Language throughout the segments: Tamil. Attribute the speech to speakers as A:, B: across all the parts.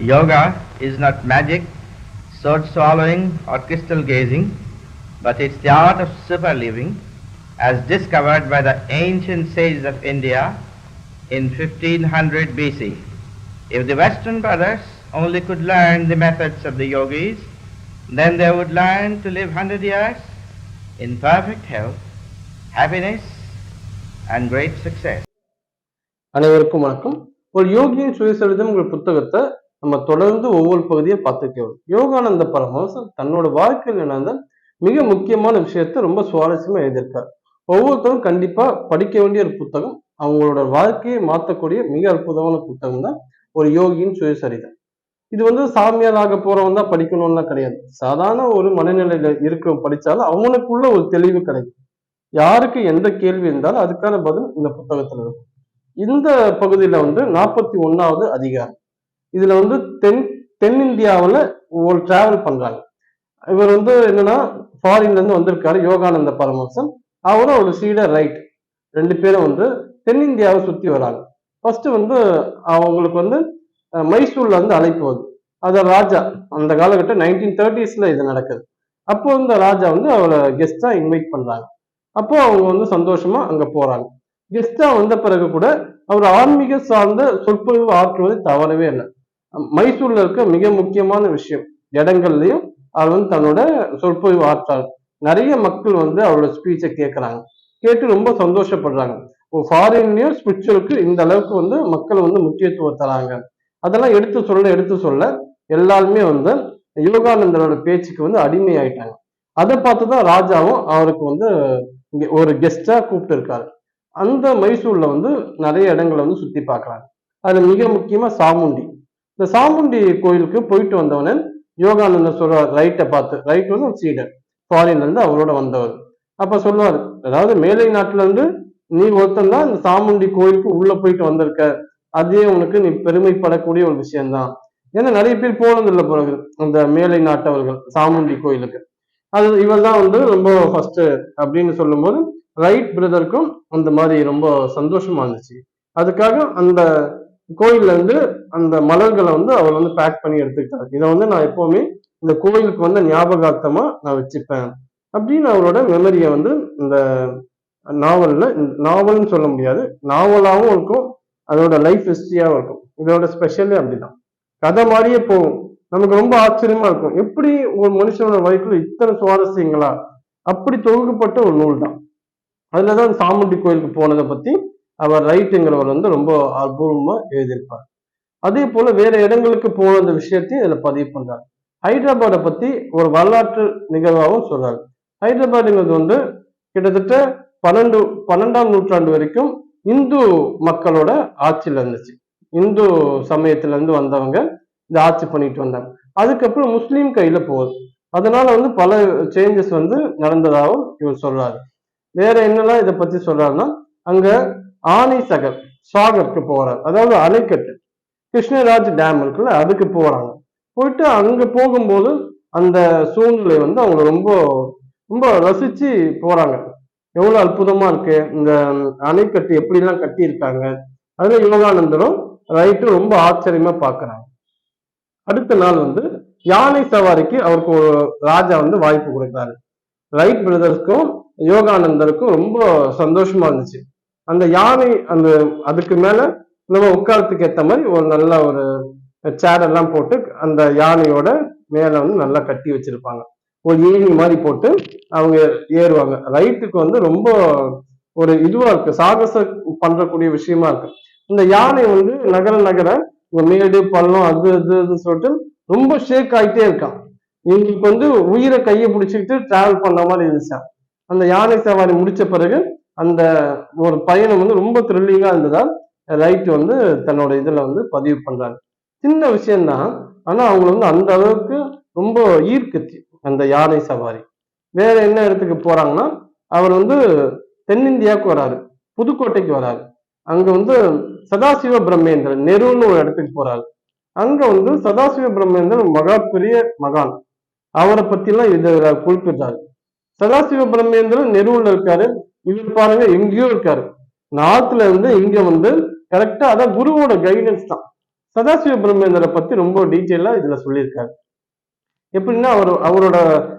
A: Yoga is not magic, sword swallowing, or crystal gazing, but it's the art of super living as discovered by the ancient sages of India in 1500 BC. If the Western brothers only could learn the methods of the yogis, then they would learn to live 100 years in perfect health, happiness, and great success.
B: அனைவருக்கும் வணக்கம் ஒரு யோகியின் சுயசரிதம்ங்கிற புத்தகத்தை நம்ம தொடர்ந்து ஒவ்வொரு பகுதியை பார்த்துட்டு யோகானந்த பரமஹம்சர் தன்னோட வாழ்க்கையில் நடந்த மிக முக்கியமான விஷயத்த ரொம்ப சுவாரஸ்யமா எழுதியிருக்கார். ஒவ்வொருத்தரும் கண்டிப்பா படிக்க வேண்டிய ஒரு புத்தகம் அவங்களோட வாழ்க்கையை மாற்றக்கூடிய மிக அற்புதமான புத்தகம் தான் ஒரு யோகியின் சுயசரிதம் இது வந்து சாமியாராக போறவன் தான் படிக்கணும்லாம் கிடையாது. சாதாரண ஒரு மனநிலையில இருக்கும் படிச்சாலும் அவனுக்குள்ள ஒரு தெளிவு கிடைக்கும். யாருக்கு எந்த கேள்வி இருந்தாலும் அதுக்கான பதில் இந்த புத்தகத்துல இருக்கும். இந்த பகுதியில வந்து நாற்பத்தி ஒன்னாவது அதிகாரம். இதுல வந்து தென் தென்னிந்தியாவில் ஒரு டிராவல் பண்றாங்க. இவர் வந்து என்னன்னா ஃபாரின்ல இருந்து வந்திருக்காரு யோகானந்த பரமஹம்சன். அவரும் ஒரு சீடர் ரைட் ரெண்டு பேரும் வந்து தென்னிந்தியாவை சுத்தி வராங்க. ஃபர்ஸ்ட் வந்து அவங்களுக்கு வந்து மைசூர்ல இருந்து அழைப்பு வருது. அத ராஜா அந்த காலகட்டம் நைன்டீன் தேர்ட்டிஸ்ல இது நடக்குது. அப்போ இந்த ராஜா வந்து அவரை கெஸ்டா இன்வைட் பண்றாங்க. அப்போ அவங்க வந்து சந்தோஷமா அங்க போறாங்க. கெஸ்டா வந்த பிறகு கூட அவர் ஆன்மீக சார்ந்த சொற்பொழிவு ஆற்றுவது தவறவே இல்லை. மைசூர்ல இருக்க மிக முக்கியமான விஷயம். இடங்கள்லயும் அவர் வந்து தன்னோட சொற்பொழிவு ஆற்றார் நிறைய மக்கள் வந்து அவரோட ஸ்பீச்சை கேட்கறாங்க கேட்டு ரொம்ப சந்தோஷப்படுறாங்க. ஃபாரின்லயும் ஸ்பிரிச்சுவலுக்கு இந்த அளவுக்கு வந்து மக்கள் வந்து முக்கியத்துவம் தராங்க. அதெல்லாம் எடுத்து சொல்ல எடுத்து சொல்ல எல்லாருமே வந்து யோகானந்தரோட பேச்சுக்கு வந்து அடிமை ஆயிட்டாங்க அதை பார்த்துதான் ராஜாவும் அவருக்கு வந்து ஒரு கெஸ்டா கூப்பிட்டு இருக்காரு அந்த மைசூர்ல வந்து நிறைய இடங்களை வந்து சுத்தி பார்க்கறாங்க. அதுல மிக முக்கியமா சாமுண்டி. இந்த சாமுண்டி கோயிலுக்கு போயிட்டு வந்தவன யோகானந்தர் சொல்றார் ரைட்டை பார்த்து ரைட் வந்து ஒரு சீடர் ஃபாரின்ல இருந்து அவரோட வந்தவர். அப்ப சொல்லுவார் அதாவது மேலை நாட்டுல இருந்து நீ ஒருத்தன் தான் இந்த சாமுண்டி கோயிலுக்கு உள்ள போயிட்டு வந்திருக்க. அதே உனக்கு நீ பெருமைப்படக்கூடிய ஒரு விஷயம்தான். ஏன்னா நிறைய பேர் போனது இல்லை பிறகு அந்த மேலை நாட்டவர்கள் சாமுண்டி கோயிலுக்கு. அது இவர் தான் வந்து ரொம்ப ஃபர்ஸ்ட் அப்படின்னு சொல்லும்போது ரைட் பிரதருக்கும் அந்த மாதிரி ரொம்ப சந்தோஷமா இருந்துச்சு. அதுக்காக அந்த கோயில்ல இருந்து அந்த மலர்களை வந்து அவர் வந்து பேக் பண்ணி எடுத்துக்கிட்டார். இதை வந்து நான் எப்பவுமே இந்த கோயிலுக்கு வந்து ஞாபகார்த்தமா நான் வச்சுப்பேன். அப்படின்னு அவரோட மெமரியை வந்து இந்த நாவல்ல நாவல்னு சொல்ல முடியாது நாவலாகவும் இருக்கும் அதோட லைஃப் ஹிஸ்டரியாகவும் இருக்கும். இதோட ஸ்பெஷலே அப்படிதான். கதை மாதிரியே போகும். நமக்கு ரொம்ப ஆச்சரியமா இருக்கும். எப்படி ஒரு மனுஷனோட வாழ்க்கையில இத்தனை சுவாரஸ்யங்களா? அப்படி தொகுக்கப்பட்ட ஒரு நூல் தான் அதுலதான் சாமுண்டி கோயிலுக்கு போனதை பத்தி அவர் ரைட்டுங்கிறவர் வந்து ரொம்ப அபூர்வமா எழுதியிருப்பார். அதே போல வேற இடங்களுக்கு போன அந்த விஷயத்தையும் இதுல பதிவு பண்றார் ஹைதராபாத்தை பத்தி ஒரு வரலாற்று நிகழ்வாகவும் சொல்றாரு. ஹைதராபாடுங்கிறது வந்து கிட்டத்தட்ட பன்னெண்டு பன்னெண்டாம் நூற்றாண்டு வரைக்கும் இந்து மக்களோட ஆட்சியில இருந்துச்சு. இந்து சமயத்துல இருந்து வந்தவங்க இந்த ஆட்சி பண்ணிட்டு வந்தாங்க. அதுக்கப்புறம் முஸ்லீம் கையில போகுது. அதனால வந்து பல சேஞ்சஸ் வந்து நடந்ததாகவும் இவர் சொல்றாரு. வேற என்னெல்லாம் இதை பத்தி சொல்றாருன்னா அங்க ஆனிசகர் சாகருக்கு போறாரு. அதாவது அணைக்கட்டு. கிருஷ்ணராஜ் டேம் இருக்குல்ல அதுக்கு போறாங்க. போயிட்டு அங்க போகும்போது அந்த சூழ்நிலை வந்து அவங்க ரொம்ப ரொம்ப ரசிச்சு போறாங்க. எவ்வளவு அற்புதமா இருக்கு. இந்த அணைக்கட்டு எப்படி எல்லாம் கட்டி இருக்காங்க அதுல யோகானந்தரும் ரைட்டும் ரொம்ப ஆச்சரியமா பாக்குறாங்க. அடுத்த நாள் வந்து யானை சவாரிக்கு அவருக்கு ஒரு ராஜா வந்து வாய்ப்பு கொடுத்தாரு. ரைட் பிரதர்ஸ்க்கும் யோகானந்தருக்கும் ரொம்ப சந்தோஷமா இருந்துச்சு. அந்த யானை அந்த அதுக்கு மேல நம்ம உட்காரத்துக்கு ஏத்த மாதிரி ஒரு நல்ல ஒரு சேர் எல்லாம் போட்டு அந்த யானையோட மேல வந்து நல்லா கட்டி வச்சிருப்பாங்க. ஒரு ஏணி மாதிரி போட்டு அவங்க ஏறுவாங்க. ரைட்டுக்கு வந்து ரொம்ப ஒரு இதுவா இருக்கு. சாகசம் பண்றக்கூடிய விஷயமா இருக்கு. இந்த யானை வந்து நகர நகர மேடு பள்ளம் அது அதுன்னு இதுன்னு சொல்லிட்டு ரொம்ப ஷேக் ஆகிட்டே இருக்கான். இவங்களுக்கு வந்து உயிரை கையை பிடிச்சிக்கிட்டு டிராவல் பண்ண மாதிரி இருந்துச்சான் அந்த யானை சவாரி முடிச்ச பிறகு அந்த ஒரு பயணம் வந்து ரொம்ப த்ரில்லிங்காக இருந்ததால் ரைட் வந்து தன்னோட இதில் வந்து பதிவு பண்ணுறாங்க சின்ன விஷயம்தான் ஆனால் அவங்களை வந்து அந்த அளவுக்கு ரொம்ப ஈர்க்குச்சு அந்த யானை சவாரி. வேற என்ன இடத்துக்கு போறாங்கன்னா அவர் வந்து தென்னிந்தியாவுக்கு வராரு புதுக்கோட்டைக்கு வராரு. அங்க வந்து சதாசிவ பிரம்மேந்திரன் நெருன்னு ஒரு இடத்துக்கு போறாரு. அங்க வந்து சதாசிவ பிரம்மேந்திரன் மகா பெரிய மகான். அவரை பத்திலாம் இதுல குறிப்பிட்டாரு. சதாசிவ பிரம்மேந்திரன் நெருவுல இருக்காரு இவர் பாருங்க எங்கேயோ இருக்காரு. நார்த்ல இருந்து இங்க வந்து கரெக்டா அதான் குருவோட கைடன்ஸ் தான். சதாசிவ பிரம்மேந்திர பத்தி ரொம்ப டீட்டெயிலா இதுல சொல்லியிருக்காரு. எப்படின்னா அவர் அவரோட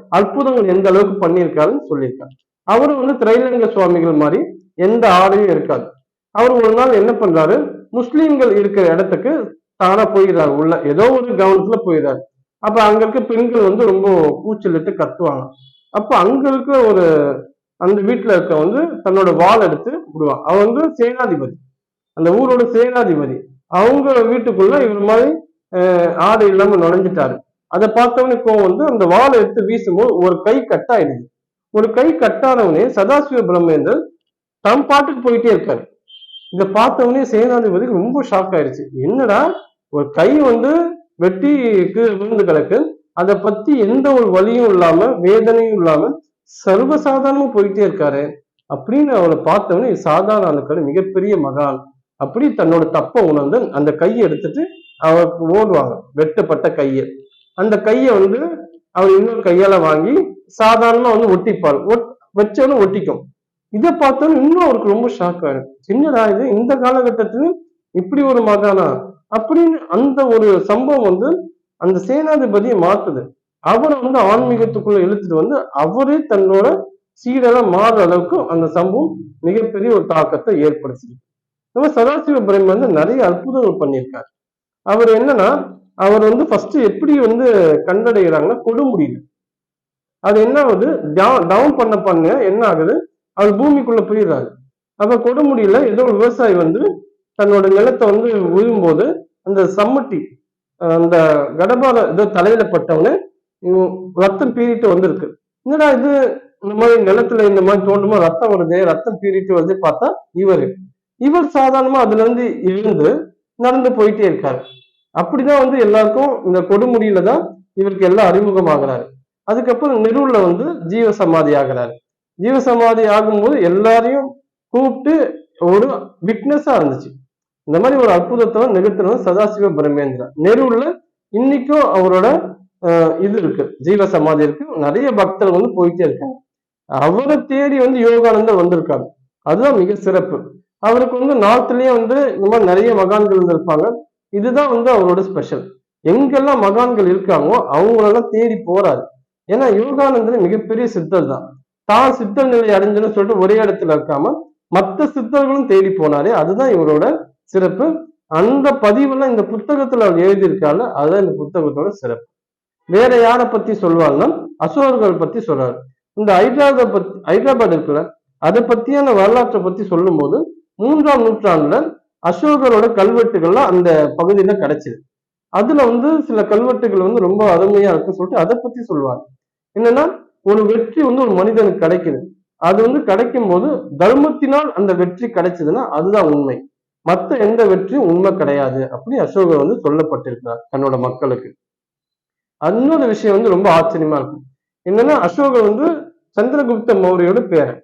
B: அற்புதங்கள் எந்த அளவுக்கு பண்ணியிருக்காருன்னு சொல்லியிருக்காரு. அவரு வந்து திரைலங்க சுவாமிகள் மாதிரி எந்த ஆடையும் இருக்காது. அவர் ஒரு நாள் என்ன பண்றாரு? முஸ்லீம்கள் இருக்கிற இடத்துக்கு தானா போயிடுறாரு. உள்ள ஏதோ ஒரு கவனத்துல போயிடுறாரு. அப்ப அங்க இருக்க பெண்கள் வந்து ரொம்ப கூச்சலிட்டு கத்துவாங்க. அப்ப அங்க இருக்க ஒரு அந்த வீட்டுல இருக்க வந்து தன்னோட வால் எடுத்து விடுவான் அவன் வந்து சேனாதிபதி. அந்த ஊரோட சேனாதிபதி. அவங்க வீட்டுக்குள்ள இவர் மாதிரி ஆடை இல்லாம நுழைஞ்சிட்டாரு. அதை பார்த்தவனே கோவம் வந்து அந்த வாளை எடுத்து வீசும்போது ஒரு கை கட்டாயிடுது. ஒரு கை கட்டானவனே சதாசிவ பிரம்மேந்தர் தம் பாட்டுக்கு போயிட்டே இருக்காரு. இதை பார்த்தவனே சேனாதிபதிக்கு ரொம்ப ஷாக் ஆயிடுச்சு. என்னடா ஒரு கை வந்து வெட்டி கீழே விழுந்து கிடக்கு. அதை பத்தி எந்த ஒரு வலியும் இல்லாம வேதனையும் இல்லாம சர்வசாதாரணமா போயிட்டே இருக்காரு. அப்படின்னு அவரை பார்த்தவனே சாதாரண அணுக்கள் மிகப்பெரிய மகான் அப்படி தன்னோட தப்பை உணர்ந்து அந்த கையை எடுத்துட்டு அவருக்கு ஓடுவாங்க. வெட்டப்பட்ட கையை. அந்த கையை வந்து அவர் இன்னொரு கையால வாங்கி சாதாரணமா வந்து ஒட்டிப்பார். ஒட் வச்சவனும் ஒட்டிக்கும். இதை பார்த்தோன்னு இன்னும் அவருக்கு ரொம்ப ஷாக் ஆயிடும். என்னடா இது? இந்த காலகட்டத்திலும் இப்படி ஒரு மகானா? அப்படின்னு அந்த ஒரு சம்பவம் வந்து அந்த சேனாதிபதியை மாத்துது. அவரை வந்து ஆன்மீகத்துக்குள்ள இழுத்துட்டு வந்து அவரே தன்னோட சீடெல்லாம் மாறுற அளவுக்கு அந்த சம்பவம் மிகப்பெரிய ஒரு தாக்கத்தை ஏற்படுத்துது. நம்ம சதாசிவ பிரம்ம வந்து நிறைய அற்புதங்கள் பண்ணியிருக்காரு. அவர் என்னன்னா அவர் வந்து ஃபர்ஸ்ட் எப்படி வந்து கண்டடைகிறாங்கன்னா கொடுமுடியில. அது என்ன ஆகுது? டவுன் பண்ண பண்ண என்ன ஆகுது? அவர் பூமிக்குள்ள போயிடுறாரு. அப்ப கொடுமுடியில ஏதோ ஒரு விவசாயி வந்து தன்னோட நிலத்தை வந்து உழும்போது அந்த சம்மட்டி அந்த கடபார ஏதோ தலையில பட்டவனு ரத்தம் பீறிட்டு வந்திருக்கு. என்னடா இது? இந்த மாதிரி நிலத்துல இந்த மாதிரி தோண்டுமா ரத்தம் வருது? ரத்தம் பீறிட்டு வருது பார்த்தா இவர். இவர் சாதாரணமா அதுல இருந்து இருந்து நடந்து போயிட்டே இருக்காரு. அப்படிதான் வந்து எல்லாருக்கும் இந்த கொடுமுடியில தான் இவருக்கு எல்லாம் அறிமுகமாகிறாரு. அதுக்கப்புறம் நெருவுல வந்து ஜீவ சமாதி ஆகிறாரு. ஜீவ சமாதி ஆகும்போது எல்லாரையும் கூப்பிட்டு ஒரு விக்னஸா இருந்துச்சு. இந்த மாதிரி ஒரு அற்புதத்தை நிகழ்த்தினது சதாசிவ பிரம்மேந்திரா நெருவுல இன்னைக்கும் அவரோட இது இருக்கு. ஜீவ சமாதி இருக்கு. நிறைய பக்தர்கள் வந்து போயிட்டே இருக்காங்க. அவரை தேடி வந்து யோகானந்தர் வந்திருக்காங்க அதுதான் மிக சிறப்பு. அவருக்கு வந்து நார்த்லயே வந்து இந்த மாதிரி நிறைய மகான்கள் இருந்திருப்பாங்க. இதுதான் வந்து அவரோட ஸ்பெஷல். எங்கெல்லாம் மகான்கள் இருக்காங்களோ அவங்களெல்லாம் தேடி போறாரு. ஏன்னா யோகானந்தர் மிகப்பெரிய சித்தர் தான். தான் சித்தர் நிலை அடைஞ்சுன்னு சொல்லிட்டு ஒரே இடத்துல இருக்காம மற்ற சித்தர்களும் தேடி போனாரு. அதுதான் இவரோட சிறப்பு. அந்த பதிவெல்லாம் இந்த புத்தகத்துல அவர் எழுதியிருக்காரு அதுதான் இந்த புத்தகத்தோட சிறப்பு. வேற யாரை பத்தி சொல்லுவாங்கன்னா அசுரர்கள் பத்தி சொல்றாரு. இந்த ஹைதராபாத் பத்தி ஹைதராபாத் இருக்கிற அதை பத்தியான வரலாற்றை பத்தி சொல்லும்போது மூன்றாம் நூற்றாண்டுல அசோகரோட கல்வெட்டுகள்லாம் அந்த பகுதியில கிடைச்சிது. அதுல வந்து சில கல்வெட்டுகள் வந்து ரொம்ப அருமையா இருக்குன்னு சொல்லிட்டு அதை பத்தி சொல்லுவாங்க என்னன்னா ஒரு வெற்றி வந்து ஒரு மனிதனுக்கு கிடைக்குது. அது வந்து கிடைக்கும் போது தர்மத்தினால் அந்த வெற்றி கிடைச்சதுன்னா அதுதான் உண்மை. மத்த எந்த வெற்றியும் உண்மை கிடையாது அப்படி அசோகர் வந்து சொல்லப்பட்டிருக்கிறார் தன்னோட மக்களுக்கு. இன்னொரு விஷயம் வந்து ரொம்ப ஆச்சரியமா இருக்கும். என்னன்னா அசோகர் வந்து சந்திரகுப்த மௌரியோட பேரன்.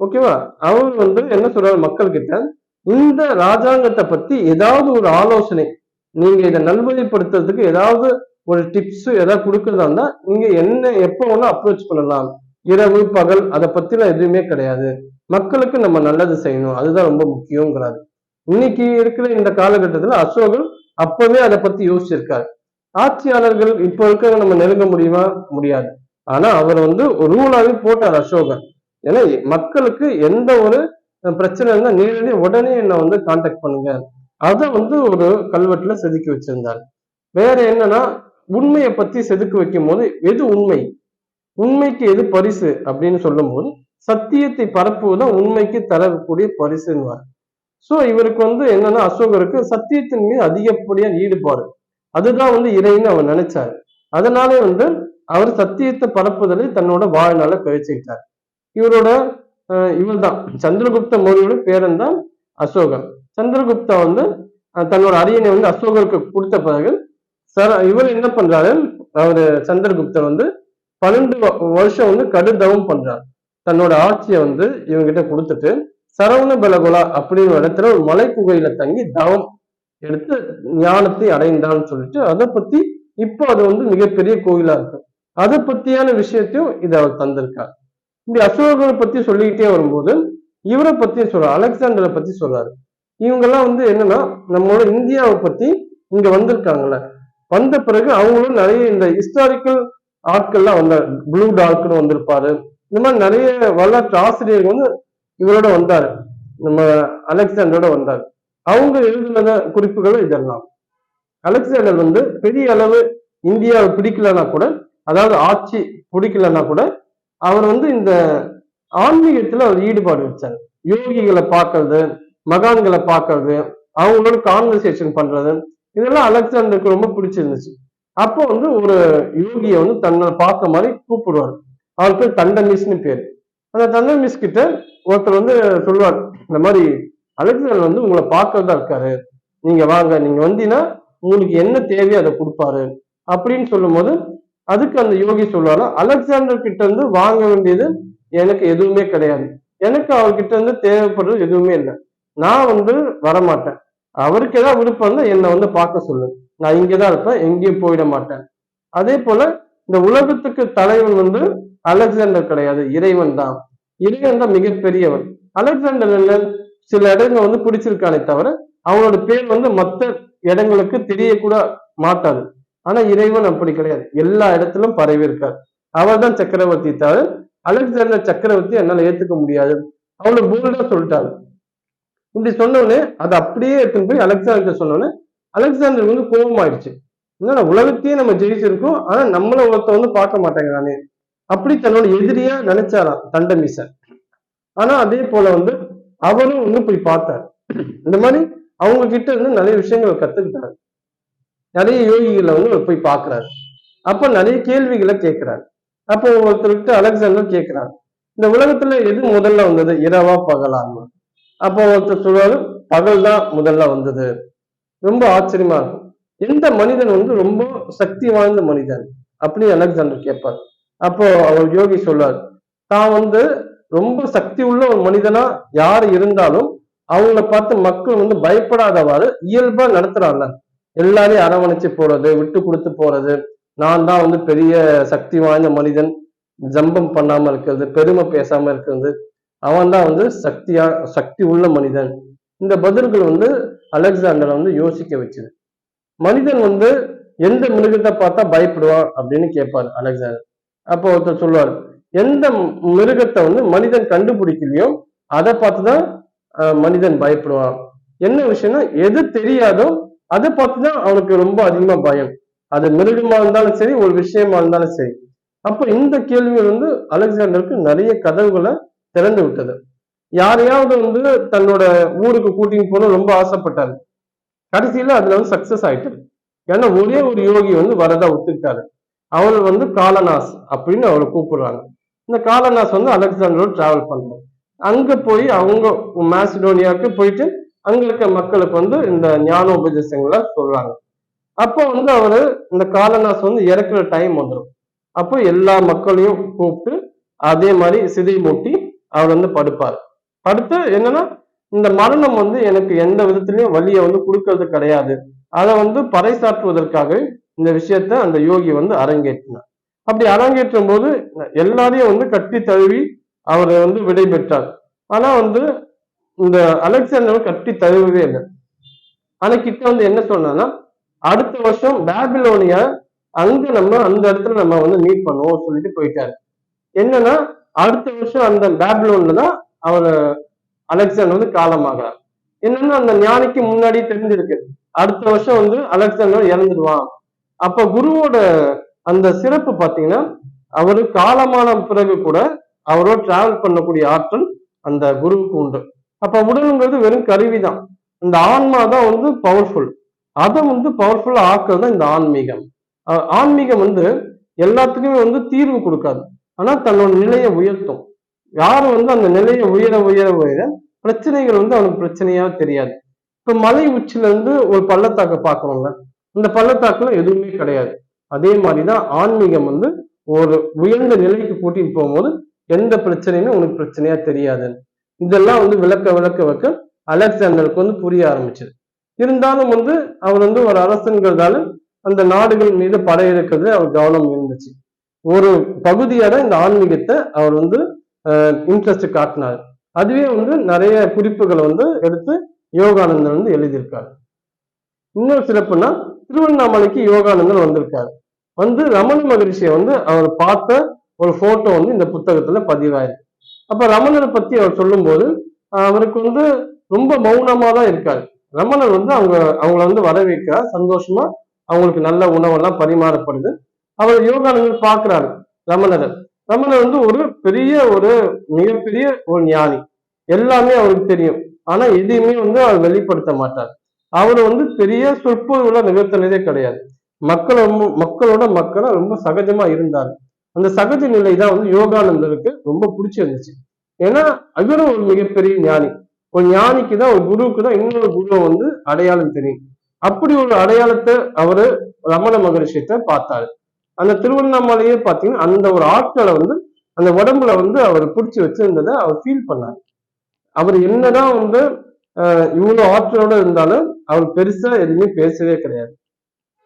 B: ஓகேவா அவர் வந்து என்ன சொல்றாரு மக்கள் கிட்ட இந்த ராஜாங்கத்தை பத்தி ஏதாவது ஒரு ஆலோசனை நீங்க இதை நல்வழிப்படுத்துறதுக்கு ஏதாவது ஒரு டிப்ஸ் ஏதாவது கொடுக்கறதா இருந்தா நீங்க என்ன எப்போ வேணா அப்ரோச் பண்ணலாம். இரவு பகல் அதை பத்திலாம் எதுவுமே கிடையாது. மக்களுக்கு நம்ம நல்லது செய்யணும். அதுதான் ரொம்ப முக்கியங்கிறாரு இன்னைக்கு இருக்கிற இந்த காலகட்டத்துல அசோகர் அப்பவே அதை பத்தி யோசிச்சிருக்காரு. ஆட்சியாளர்கள் இப்போ இருக்கிறவங்க நம்ம நெருங்க முடியுமா? முடியாது. ஆனா அவர் வந்து ஒரு ரூலாவே போட்டார் அசோகர். ஏன்னா மக்களுக்கு எந்த ஒரு பிரச்சனை இருந்தா நேரடி உடனே என்ன வந்து கான்டாக்ட் பண்ணுங்க. அதை வந்து ஒரு கல்வெட்டுல செதுக்கி வச்சிருந்தார். வேற என்னன்னா உண்மையை பத்தி செதுக்கி வைக்கும் போது எது உண்மை? உண்மைக்கு எது பரிசு? அப்படின்னு சொல்லும் போது சத்தியத்தை பரப்புவதுதான் உண்மைக்கு தரக்கூடிய பரிசுன்னுவார். சோ இவருக்கு வந்து என்னன்னா அசோகருக்கு சத்தியத்தின் மீது அதிகப்படியா ஈடுபாடு. அதுதான் வந்து இறைன்னு அவர் நினைச்சாரு. அதனாலே வந்து அவர் சத்தியத்தை பரப்புதலில் தன்னோட வாழ்நாள கழிச்சுக்கிட்டார் இவரோட இவர் தான் சந்திரகுப்த மௌரியோட பேரன் தான் அசோகன். சந்திரகுப்தா வந்து தன்னோட அரியணை வந்து அசோகருக்கு கொடுத்த பிறகு சர இவர் என்ன பண்றாரு? அவரு சந்திரகுப்தர் வந்து பன்னெண்டு வருஷம் வந்து கடுதவம் பண்றாரு. தன்னோட ஆட்சியை வந்து இவங்கிட்ட கொடுத்துட்டு சரவண பலகுலா அப்படிங்கிற இடத்துல ஒரு மலை குகையில தங்கி தவம் எடுத்து ஞானத்தை அடைந்தான்னு சொல்லிட்டு அதை பத்தி இப்போ அது வந்து மிகப்பெரிய கோயிலா இருக்கு. அதை பத்தியான விஷயத்தையும் இதை அவர் தந்திருக்கார். இப்படி அசோகரை பத்தி சொல்லிக்கிட்டே வரும்போது இவரை பத்தி சொல்றாரு அலெக்சாண்டரை பத்தி சொல்றாரு. இவங்கெல்லாம் வந்து என்னன்னா நம்மளோட இந்தியாவை பத்தி இங்க வந்திருக்காங்கல்ல. வந்த பிறகு அவங்களும் நிறைய இந்த ஹிஸ்டாரிக்கல் ஆட்கள்லாம் வந்தார் ப்ளூ டார்க்னு வந்திருப்பாரு. இந்த மாதிரி நிறைய வரலாற்று ஆசிரியர்கள் வந்து இவரோட வந்தாரு. நம்ம அலெக்சாண்டரோட வந்தார். அவங்க எழுதின குறிப்புகள் இதெல்லாம். அலெக்சாண்டர் வந்து பெரிய அளவு இந்தியாவை பிடிக்கலன்னா கூட அதாவது ஆட்சி பிடிக்கலன்னா கூட அவர் வந்து இந்த ஆன்மீகத்துல அவர் ஈடுபாடு வச்சார். யோகிகளை பார்க்கறது மகான்களை பார்க்கறது அவங்களோட கான்வர்சேஷன் பண்றது இதெல்லாம் அலெக்சாண்டருக்கு ரொம்ப பிடிச்சிருந்துச்சு. அப்போ வந்து ஒரு யோகியை வந்து தன்னை பார்க்க மாதிரி கூப்பிடுவார். அவருக்கு தண்டமிஸ்னு பேர். அந்த தண்டமிஸ் கிட்ட ஒருத்தர் வந்து சொல்லுவார் இந்த மாதிரி அலெக்சாண்டர் வந்து உங்களை பார்க்கறதா இருக்காரு. நீங்க வாங்க நீங்க வந்தீங்கன்னா உங்களுக்கு என்ன தேவையோ அதை கொடுப்பாரு. அப்படின்னு சொல்லும்போது அதுக்கு அந்த யோகி சொல்லுவாரு அலெக்சாண்டர் கிட்ட இருந்து வாங்க வேண்டியது எனக்கு எதுவுமே கிடையாது. எனக்கு அவர்கிட்ட இருந்து தேவைப்படுறது எதுவுமே இல்லை. நான் வந்து வரமாட்டேன். அவருக்கு ஏதாவது விருப்பம் இருந்தா என்னை வந்து பார்க்க சொல்லு. நான் இங்கதான் இருப்பேன் எங்கேயும் போயிட மாட்டேன். அதே போல இந்த உலகத்துக்கு தலைவன் வந்து அலெக்சாண்டர் கிடையாது இறைவன் தான். இறைவன் தான் மிகப்பெரியவன். அலெக்சாண்டர் என்ன சில இடங்கள் வந்து பிடிச்சிருக்கானே தவிர அவனோட பேர் வந்து மற்ற இடங்களுக்கு தெரியக்கூட மாட்டாது ஆனா இறைவன் அப்படி கிடையாது. எல்லா இடத்திலும் பரவி இருக்கார். அவர் தான் சக்கரவர்த்தி தவிர அலெக்சாண்டர் சக்கரவர்த்தி என்னால ஏத்துக்க முடியாது. அவ்வளவு போல்டா சொல்லிட்டாரு. இப்படி சொன்னோடனே அதை அப்படியே எடுத்துன்னு போய் அலெக்சாண்டர் சொன்னோடனே அலெக்சாண்டர் வந்து கோபம் ஆயிடுச்சு என்னடா உலகத்தையே நம்ம ஜெயிச்சிருக்கோம் ஆனா நம்மள ஒருத்த வந்து பார்க்க மாட்டேங்கிறானே. அப்படி தன்னோட எதிரியா நினைச்சாராம் தண்டமிசன் ஆனா அதே போல வந்து அவரும் வந்து போய் பார்த்தார். இந்த மாதிரி அவங்க கிட்ட இருந்து நிறைய விஷயங்களை கத்துக்கிட்டாரு. நிறைய யோகிகளை வந்து அவர் போய் பார்க்கிறாரு. அப்ப நிறைய கேள்விகளை கேட்கிறாரு. அப்போ ஒருத்தர்கிட்ட அலெக்சாண்டர் கேட்கிறாரு. இந்த உலகத்துல எது முதல்ல வந்தது? இரவா பகலாமா? அப்போ ஒருத்தர் சொல்றாரு பகல் தான் முதல்ல வந்தது. ரொம்ப ஆச்சரியமா இருக்கும். எந்த மனிதன் வந்து ரொம்ப சக்தி வாய்ந்த மனிதன்? அப்படி அலெக்சாண்டர் கேட்பார். அப்போ அவர் யோகி சொல்றார் தான் வந்து ரொம்ப சக்தி உள்ள ஒரு மனிதனா யார் இருந்தாலும் அவங்கள பார்த்து மக்கள் வந்து பயப்படாதவாறு இயல்பா நடத்துறாங்க. எல்லாரையும் அரவணைச்சு போறது விட்டு கொடுத்து போறது. நான் தான் வந்து பெரிய சக்தி வாய்ந்த மனிதன். ஜம்பம் பண்ணாம இருக்கிறது பெருமை பேசாம இருக்கிறது. அவன் தான் வந்து சக்தியா சக்தி உள்ள மனிதன். இந்த பதில்கள் வந்து அலெக்சாண்டரை வந்து யோசிக்க வச்சுது. மனிதன் வந்து எந்த மிருகத்தை பார்த்தா பயப்படுவான் அப்படின்னு கேட்பாரு அலெக்சாண்டர். அப்போ ஒருத்தர் சொல்லுவார் எந்த மிருகத்தை வந்து மனிதன் கண்டுபிடிக்கலையோ அதை பார்த்துதான் அஹ், மனிதன் பயப்படுவான். என்ன விஷயம்னா எது தெரியாதோ அதை பார்த்துதான் அவனுக்கு ரொம்ப அதிகமா பயம். அது மிருகமா இருந்தாலும் சரி ஒரு விஷயமா இருந்தாலும் சரி. அப்ப இந்த கேள்வி வந்து அலெக்சாண்டருக்கு நிறைய கதவுகளை திறந்து விட்டது. யாரையாவது வந்து தன்னோட ஊருக்கு கூட்டின்னு போன ரொம்ப ஆசைப்பட்டாரு. கடைசியில அதுல வந்து சக்சஸ் ஆயிட்டாரு. ஏன்னா ஒரே ஒரு யோகி வந்து வரதா ஒத்துக்கிட்டாரு. அவர் வந்து காலனாஸ் அப்படின்னு அவரை கூப்பிடுறாங்க. இந்த காலனாஸ் வந்து அலெக்சாண்டரோடு டிராவல் பண்றாரு அங்கே போய் அவங்க மேசிடோனியாவுக்கு போயிட்டு அங்கே இருக்க மக்களுக்கு வந்து இந்த ஞானோபதேசங்களை சொல்றாங்க. அப்போ வந்து அவர் இந்த காலனாஸ் வந்து இறக்குற டைம் வந்துடும் அப்போ எல்லா மக்களையும் கூப்பிட்டு அதே மாதிரி சிதை மூட்டி அவர் வந்து படுப்பார். படுத்து என்னன்னா இந்த மரணம் வந்து எனக்கு எந்த விதத்திலையும் வழியை வந்து கொடுக்கறது கிடையாது. அதை வந்து பறைசாற்றுவதற்காக இந்த விஷயத்த அந்த யோகி வந்து அரங்கேற்றினார். அப்படி அரங்கேற்றும் போது எல்லாரையும் வந்து கட்டி தழுவி அவரை வந்து விடை பெற்றார் ஆனா வந்து இந்த அலெக்சாண்டர் கட்டி தழுவவே இல்லை. ஆனா கிட்ட வந்து என்ன சொன்னான்னா அடுத்த வருஷம் பேபிலோனியா அங்க நம்ம அந்த இடத்துல நம்ம வந்து மீட் பண்ணுவோம் சொல்லிட்டு போயிட்டாரு. என்னன்னா அடுத்த வருஷம் அந்த பேபிலோன்ல தான் அவர் அலெக்சாண்டர் வந்து காலமாகிறார். என்னன்னா அந்த ஞானிக்கு முன்னாடி தெரிஞ்சிருக்கு. அடுத்த வருஷம் வந்து அலெக்சாண்டர் இறந்துடுவான் அப்ப குருவோட அந்த சிறப்பு பாத்தீங்கன்னா அவர் காலமான பிறகு கூட அவரோட டிராவல் பண்ணக்கூடிய ஆற்றல் அந்த குருவுக்கு உண்டு. அப்ப உடலுங்கிறது வெறும் கருவிதான் இந்த ஆன்மா தான் வந்து பவர்ஃபுல் அதை வந்து பவர்ஃபுல்லா ஆக்குறது தான் இந்த ஆன்மீகம். ஆன்மீகம் வந்து எல்லாத்துக்குமே வந்து தீர்வு கொடுக்காது. ஆனா தன்னோட நிலையை உயர்த்தும். யாரு வந்து அந்த நிலையை உயர உயர உயர பிரச்சனைகள் வந்து அவனுக்கு பிரச்சனையா தெரியாது. இப்ப மலை உச்சில இருந்து ஒரு பள்ளத்தாக்க பாக்குறோம்ல இந்த பள்ளத்தாக்குல எதுவுமே கிடையாது. அதே மாதிரிதான் ஆன்மீகம் வந்து ஒரு உயர்ந்த நிலைக்கு கூட்டிட்டு போகும்போது எந்த பிரச்சனையுமே உனக்கு பிரச்சனையா தெரியாது. இதெல்லாம் வந்து விளக்க விளக்க வைக்க அலெக்சாண்டருக்கு வந்து புரிய ஆரம்பிச்சது. இருந்தாலும் வந்து அவர் வந்து ஒரு அரசன்கிறதால அந்த நாடுகள் மீது படையெடுக்கிறது அவர் கவனம் இருந்துச்சு. ஒரு பகுதியாக இந்த ஆன்மீகத்தை அவர் வந்து இன்ட்ரெஸ்ட் காட்டினார். அதுவே வந்து நிறைய குறிப்புகளை வந்து எடுத்து யோகானந்தர் வந்து எழுதியிருக்காரு. இன்னொரு சிறப்புனா திருவண்ணாமலைக்கு யோகானந்தர் வந்திருக்காரு. வந்து ரமண மகரிஷியை வந்து அவர் பார்த்த ஒரு போட்டோ வந்து இந்த புத்தகத்துல பதிவாயிருக்கு. அப்ப ரமணரை பத்தி அவர் சொல்லும்போது அவருக்கு வந்து ரொம்ப மௌனமா தான் இருக்காரு. ரமணர் வந்து அவங்க அவங்கள வந்து வரவேற்கிறார். சந்தோஷமா அவங்களுக்கு நல்ல உணவெல்லாம் பரிமாறப்படுது. அவர் யோகானந்தர் பார்க்கிறாரு ரமணர். ரமணர் வந்து ஒரு பெரிய ஒரு மிகப்பெரிய ஒரு ஞானி. எல்லாமே அவருக்கு தெரியும். ஆனா எதையுமே வந்து அவர் வெளிப்படுத்த மாட்டார். அவர் வந்து பெரிய சொற்பொழிவுல நிகழ்த்தினதே கிடையாது. மக்கள் ரொம்ப மக்களோட மக்களை ரொம்ப சகஜமா இருந்தார். அந்த சகஜ நிலை தான் வந்து யோகானந்தருக்கு ரொம்ப பிடிச்சிருந்துச்சு ஏன்னா அவரும் ஒரு மிகப்பெரிய ஞானி. ஒரு ஞானிக்கு தான் ஒரு குருவுக்கு தான் இன்னொரு குருவை வந்து அடையாளம் தெரியும். அப்படி ஒரு அடையாளத்தை அவரு ரமண மகரிஷியத்தை பார்த்தாரு. அந்த திருவண்ணாமலையே பார்த்தீங்கன்னா அந்த ஒரு ஆட்களை வந்து அந்த உடம்புல வந்து அவர் பிடிச்சி வச்சிருந்ததை அவர் ஃபீல் பண்ணார். அவர் என்னதான் வந்து ஆஹ் இவ்வளவு ஆற்றலோட இருந்தாலும் அவர் பெருசா எதுவுமே பேசவே கிடையாது.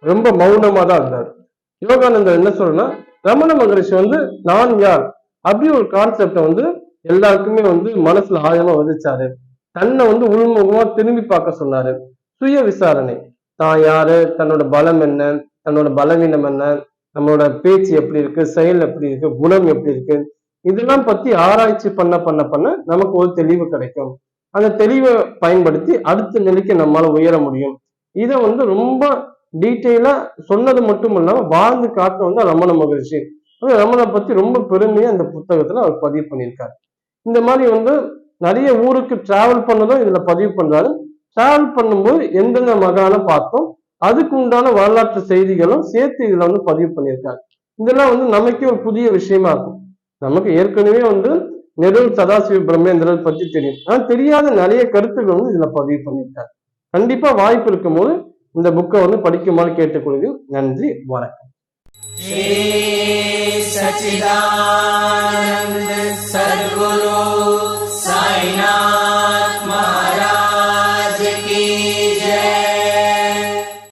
B: ரொம்ப மௌனமா தான் இருந்தார். யோகானந்தர் என்ன சொல்றேன்னா ரமண மகரிஷி வந்து நான் யார்? அப்படி ஒரு கான்செப்டை வந்து எல்லாருக்குமே வந்து மனசுல ஆழமா விதைச்சாரு தன்னை வந்து உள்முகமா திரும்பி பார்க்க சொன்னாரு. சுய விசாரணை. தான் யாரு? தன்னோட பலம் என்ன? தன்னோட பலவீனம் என்ன? நம்மளோட பேச்சு எப்படி இருக்கு? செயல் எப்படி இருக்கு? குணம் எப்படி இருக்கு? இதெல்லாம் பத்தி ஆராய்ச்சி பண்ண பண்ண பண்ண நமக்கு ஒரு தெளிவு கிடைக்கும். அந்த தெளிவை பயன்படுத்தி அடுத்த நிலைக்கு நம்மளால உயர முடியும். இதை வந்து ரொம்ப டீட்டெயிலா சொன்னது மட்டும் இல்லாம வாழ்ந்து காட்ட வந்து ரமண மகிழ்ச்சி ரமணை பத்தி ரொம்ப பெருமையா இந்த புத்தகத்துல அவர் பதிவு பண்ணியிருக்காரு. இந்த மாதிரி வந்து நிறைய ஊருக்கு டிராவல் பண்ணதும் இதுல பதிவு பண்றாரு. டிராவல் பண்ணும்போது எந்தெந்த மகான பார்த்தோம் அதுக்கு உண்டான வரலாற்று செய்திகளும் சேர்த்து இதுல வந்து பதிவு பண்ணியிருக்காரு. இதெல்லாம் வந்து நமக்கே ஒரு புதிய விஷயமா இருக்கும். நமக்கு ஏற்கனவே வந்து நெருள் சதாசிவ பிரம்மேந்திரர் பத்தி தெரியும். ஆனா தெரியாத நிறைய கருத்துக்கள் வந்து இதுல பதிவு பண்ணியிருக்காரு. கண்டிப்பா வாய்ப்பு இருக்கும்போது இந்த புக்கை வந்து படிக்குமாறு கேட்டுக்கொள்வது நன்றி வணக்கம்.
C: சச்சிதானந்த சத்குரு சாய்நாத்.